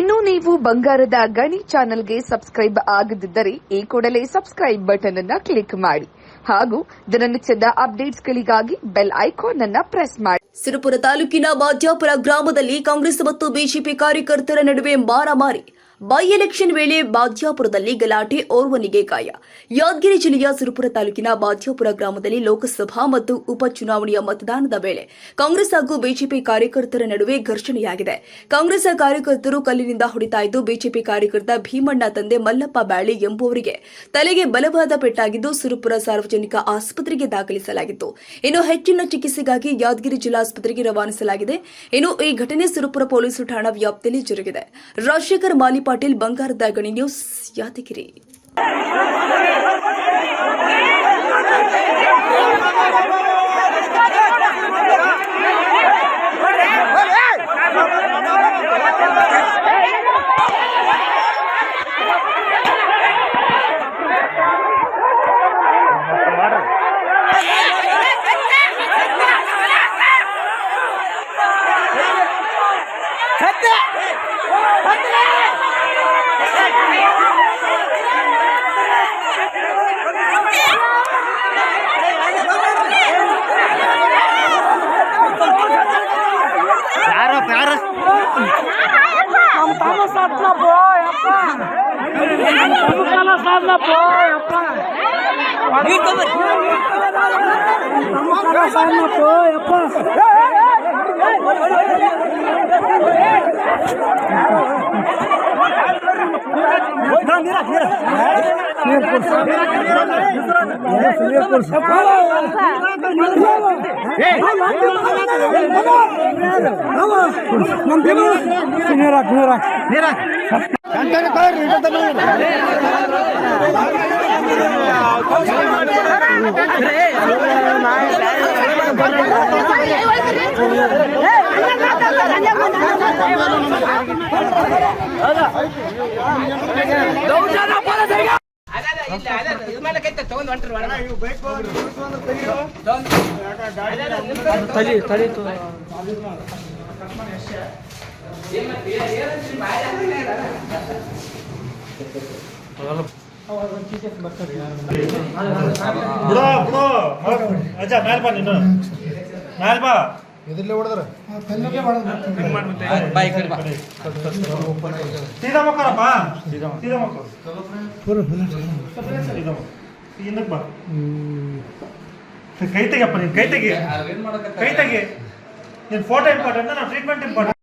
ಇನ್ನು ನೀವು ಬಂಗಾರದ ಗಣಿ ಚಾನೆಲ್ಗೆ ಸಬ್ಸ್ಕ್ರೈಬ್ ಆಗದಿದ್ದರೆ ಈ ಕೂಡಲೇ ಸಬ್ಸ್ಕ್ರೈಬ್ ಬಟನ್ ಅನ್ನ ಕ್ಲಿಕ್ ಮಾಡಿ ಹಾಗೂ ದಿನನಿತ್ಯದ ಅಪ್ಡೇಟ್ಸ್ಗಳಿಗಾಗಿ ಬೆಲ್ ಐಕಾನ್ ಅನ್ನ ಪ್ರೆಸ್ ಮಾಡಿ. ಸಿರುಪುರ ತಾಲೂಕಿನ ಮಾಧ್ಯಾಪುರ ಗ್ರಾಮದಲ್ಲಿ ಕಾಂಗ್ರೆಸ್ ಮತ್ತು ಬಿಜೆಪಿ ಕಾರ್ಯಕರ್ತರ ನಡುವೆ ಮಾರಾಮಾರಿ ಬೈ ಎಲೆಕ್ಷನ್ ವೇಳೆ ಬಾದ್ಯಾಪುರದಲ್ಲಿ ಗಲಾಟೆ, ಓರ್ವನಿಗೆ ಗಾಯ. ಯಾದಗಿರಿ ಜಿಲ್ಲೆಯ ಸುರಪುರ ತಾಲೂಕಿನ ಬಾದ್ಯಾಪುರ ಗ್ರಾಮದಲ್ಲಿ ಲೋಕಸಭಾ ಮತ್ತು ಉಪಚುನಾವಣೆಯ ಮತದಾನದ ವೇಳೆ ಕಾಂಗ್ರೆಸ್ ಹಾಗೂ ಬಿಜೆಪಿ ಕಾರ್ಯಕರ್ತರ ನಡುವೆ ಘರ್ಷಣೆಯಾಗಿದೆ. ಕಾಂಗ್ರೆಸ್ ಕಾರ್ಯಕರ್ತರು ಕಲ್ಲಿನಿಂದ ಹೊಡಿತಾ ಇದ್ದು, ಬಿಜೆಪಿ ಕಾರ್ಯಕರ್ತ ಭೀಮಣ್ಣ ತಂದೆ ಮಲ್ಲಪ್ಪ ಬ್ಯಾಳಿ ಎಂಬುವರಿಗೆ ತಲೆಗೆ ಬಲವಾದ ಪೆಟ್ಟಾಗಿದ್ದು, ಸುರಪುರ ಸಾರ್ವಜನಿಕ ಆಸ್ಪತ್ರೆಗೆ ದಾಖಲಿಸಲಾಗಿತ್ತು. ಇನ್ನು ಹೆಚ್ಚಿನ ಚಿಕಿತ್ಸೆಗಾಗಿ ಯಾದಗಿರಿ ಜಿಲ್ಲಾಸ್ಪತ್ರೆಗೆ ರವಾನಿಸಲಾಗಿದೆ. ಇನ್ನು ಈ ಘಟನೆ ಸುರಪುರ ಪೊಲೀಸ್ ಠಾಣಾ ವ್ಯಾಪ್ತಿಯಲ್ಲಿ ಜರುಗಿದೆ. ರಾಜಶೇಖರ್ ಮಾಲಿ ಪಾಟೀಲ್ ಬಂಗಾರದ ಗಣಿ news Yadgir Vamos tá estar no salto na boia, rapaz. Vamos estar no salto na boia, rapaz. Vamos estar no salto na boia, rapaz. Não, mira, mira. Mira, por favor. করছে নেরাক নেরাক নেরাক కంటెంట్ కార్ రిటర్న్ దౌజానా పడ జరిగా ಬಿಡು ಬಿಡು. ಅಜ್ಜ ಮ್ಯಾಲ್ ಬಾ ನೀನು ಮ್ಯಾಲ್ ಬಾ. ಎದುರ್ಲೆ ಹೊಡೆದ್ರ? ಸೀದಾ ಮಕ್ಕಳಪ್ಪ ಸೀದಾ ಮಕ್ಕಳು ಸೀದಾ ಮಕ್ಕಳು ಹಿಂದಕ್ಕೆ ಬಾ. ಕೈ ತೆಗಿಯಪ್ಪ ನೀನು ಕೈ ತೆಗಿ. ಕೈ ತೆಗಿ. ನಿನ್ ಫೋಟೋ ಇಂಪಾರ್ಟೆಂಟ್ ನಾನು ಟ್ರೀಟ್ಮೆಂಟ್ ಇಂಪಾರ್ಟೆಂಟ್